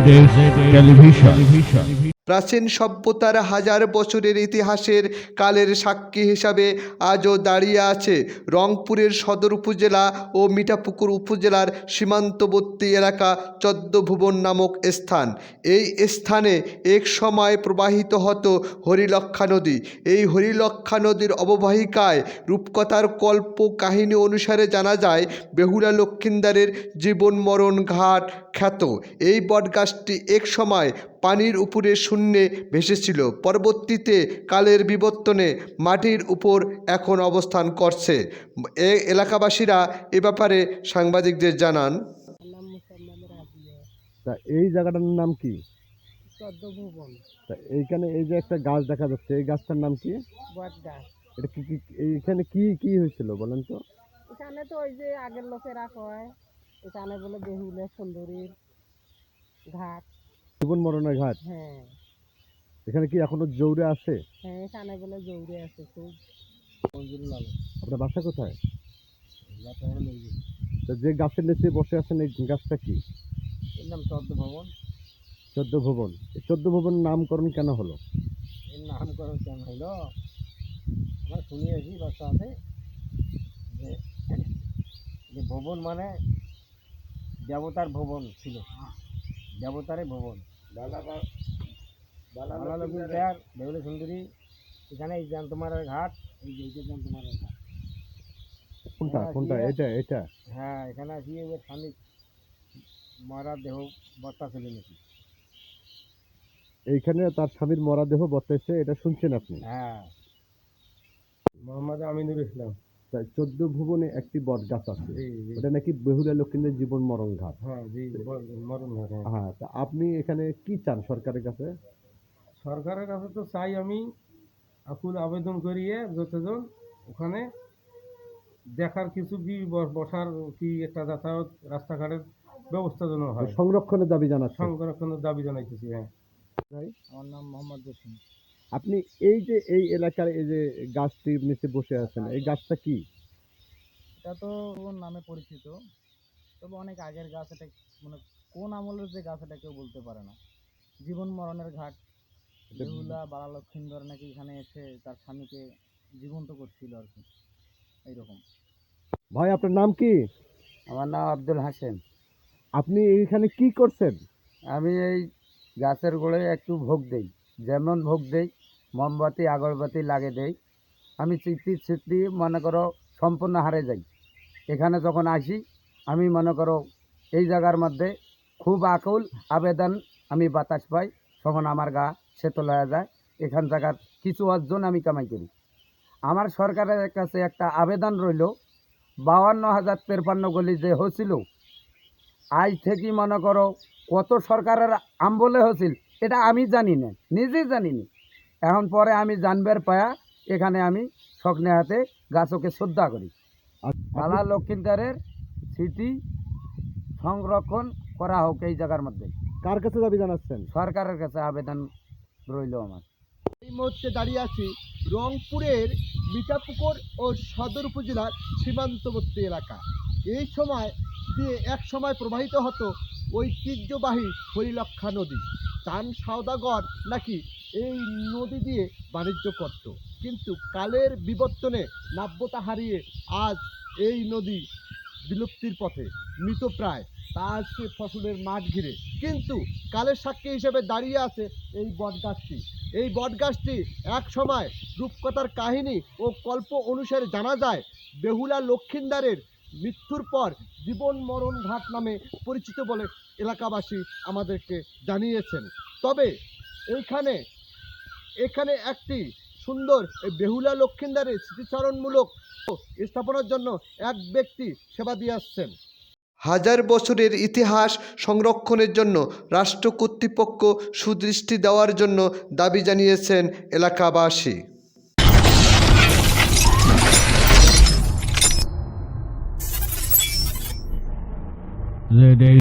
Bangladesh television. প্রাচীন সভ্যতার হাজার বছরের ইতিহাসের কালের সাক্ষী হিসাবে আজও দাঁড়িয়ে আছে রংপুরের সদর উপজেলা ও মিঠাপুকুর উপজেলার সীমান্তবর্তী এলাকা চোদ্দভুবন নামক স্থান। এই স্থানে এক সময় প্রবাহিত হতো হরিলক্ষা নদী। এই হরিলক্ষা নদীর অববাহিকায় রূপকথার কল্প কাহিনী অনুসারে জানা যায়, বেহুলা লক্ষিন্দারের জীবন মরণ ঘাট খ্যাত। এই বটগাছটি এক সময় পানির উপরে শূন্যে ভেসেছিল। পরবর্তীতে কালের বিবর্তনে মাটির উপর এখন অবস্থান করছে। এ এলাকাবাসীরা এ ব্যাপারে সাংবাদিকদের জানান। তা এই জায়গাটার নাম কি? তা এইখানে এই যে একটা গাছ দেখা যাচ্ছে এই গাছটার নাম কি? বট এটা কি কি এইখানে কি কি হয়েছিল বলেন তো? এখানে তো ওই যে আগের লোকেরা কয় এখানে বলে বেহুলে সুন্দরীর ঘাট। জীবন মরণের ঘাট। হ্যাঁ। এখানে কি এখনও জৌরে আছে? হ্যাঁ জৌরে আছে খুব। আপনার বাসা কোথায়? যে গাছের নিচে বসে আছেন এই গাছটা কি? এর নাম চোদ্দ ভবন। চোদ্দ ভবন। এই চোদ্দ ভবন নামকরণ কেন হলো? এর নামকরণ কেন হইল আমরা শুনিয়েছি বাচ্চাতে যে যে ভবন মানে দেবতার ভবন ছিল। দেবতারে ভবন। বালা লক্ষ্মী দেয়ার সুন্দরী। এখানে এই জান্তমারের ঘাট। এই যে এইটা জান্তমারের ঘাট। কোনটা? হ্যাঁ, কোনটা? এটা এটা? হ্যাঁ এখানে আসি ওই স্বামী মরা দেহ বস্তা ফেলে নিয়েছি। এইখানে তার স্বামীর মরাদেহ বর্তাইছে এটা শুনছেন আপনি? হ্যাঁ। মোহাম্মদ আমিনুর ইসলাম। চোদ্দ ভুবনে একটি বট গাছ আছে ওটা নাকি বেহুলা লক্ষ্মীদের জীবন মরণ ঘাট। হ্যাঁ জি মরণ হয়েছে হ্যাঁ। তা আপনি এখানে কি চান সরকারের কাছে? সরকারের কাছে তো চাই আমি আকুল আবেদন করিয়ে যতজন ওখানে দেখার কিছু কি বসার কি একটা যাতায়াত রাস্তাঘাটের ব্যবস্থা যেন হয়। সংরক্ষণের দাবি জানাচ্ছেন। সংরক্ষণের দাবি জানাইতেছি হ্যাঁ। আমার নাম মোহাম্মদ জসিম। আপনি এই যে এই এলাকার এই যে গাছটির নিচে বসে আছেন এই গাছটা কি? এটা তো ওর নামে পরিচিত। তবে অনেক আগের গাছ এটা মানে কোন আমলের যে গাছ এটা কেউ বলতে পারে না। জীবন মরণের ঘাট। বেহুলা বালা লক্ষিন্দর নাকি এখানে এসে তার স্বামীকে জীবন্ত করছিল আর কি। এইরকম। ভাই আপনার নাম কি? আমার নাম আব্দুল হাসেন আপনি এখানে কি করছেন? আমি এই গাছের গোড়ায় একটু ভোগ দেই যেমন ভোগ দেই মোমবাতি, আগরবাতি লাগে দেই। আমি স্মৃতি স্মৃতি মনে করো সম্পূর্ণ হারে যাই। এখানে যখন আসি, আমি মনে করো এই জায়গার মধ্যে খুব আকুল আবেদন আমি বাতাস পাই তখন আমার গা সে তোলা যায়, এখান জায়গার কিছু অর্জন আমি কামাই করি। আমার সরকারের কাছে একটা আবেদন রইল, বাউান্ন হাজার তেরপান্ন গলি যে হয়েছিল, আজ থেকে মনে করো কত সরকারের আমবলে হয়েছিল, এটা আমি জানি না নিজেই জানি না। এখন পরে আমি জানবার পায়া এখানে আমি শখনে হাতে গাছকে শ্রদ্ধা করি। আর বালা লক্ষিন্দারের স্মৃতি সংরক্ষণ করা হোক এই জায়গার মধ্যে। কার কাছে দাবি জানাচ্ছেন সরকারের কাছে আবেদন রইল আমার। এই মুহূর্তে দাঁড়িয়ে আছি রংপুরের মিঠাপুকুর ও সদর উপজেলার সীমান্তবর্তী এলাকা। এই সময় দিয়ে এক সময় প্রবাহিত হতো ঐতিহ্যবাহী হরিলক্ষা নদী। চান সওদাগর নাকি এই নদী দিয়ে বাণিজ্য করত। কিন্তু কালের বিবর্তনে নাব্যতা হারিয়ে আজ এই নদী বিলুপ্তির পথে মৃতপ্রায় তা আজকে ফসলের মাঠ ঘিরে। কিন্তু কালের সাক্ষী হিসেবে দাঁড়িয়ে আছে এই বটগাছটি। এই বটগাছটি এক সময় রূপকথার কাহিনী ও কল্প অনুসারে জানা যায়, বেহুলা লক্ষিন্দারের মৃত্যুর পর জীবন মরণ ঘাট নামে পরিচিত বলে এলাকাবাসী আমাদেরকে জানিয়েছেন। তবে এইখানে, এখানে একটি সুন্দর বেহুলা লক্ষিন্দারের স্মৃতিচারণমূলক স্থাপনার জন্য এক ব্যক্তি সেবা দিয়ে আসছেন। হাজার বছরের ইতিহাস সংরক্ষণের জন্য রাষ্ট্র কর্তৃপক্ষ সুদৃষ্টি দেওয়ার জন্য দাবি জানিয়েছেন এলাকাবাসী। the day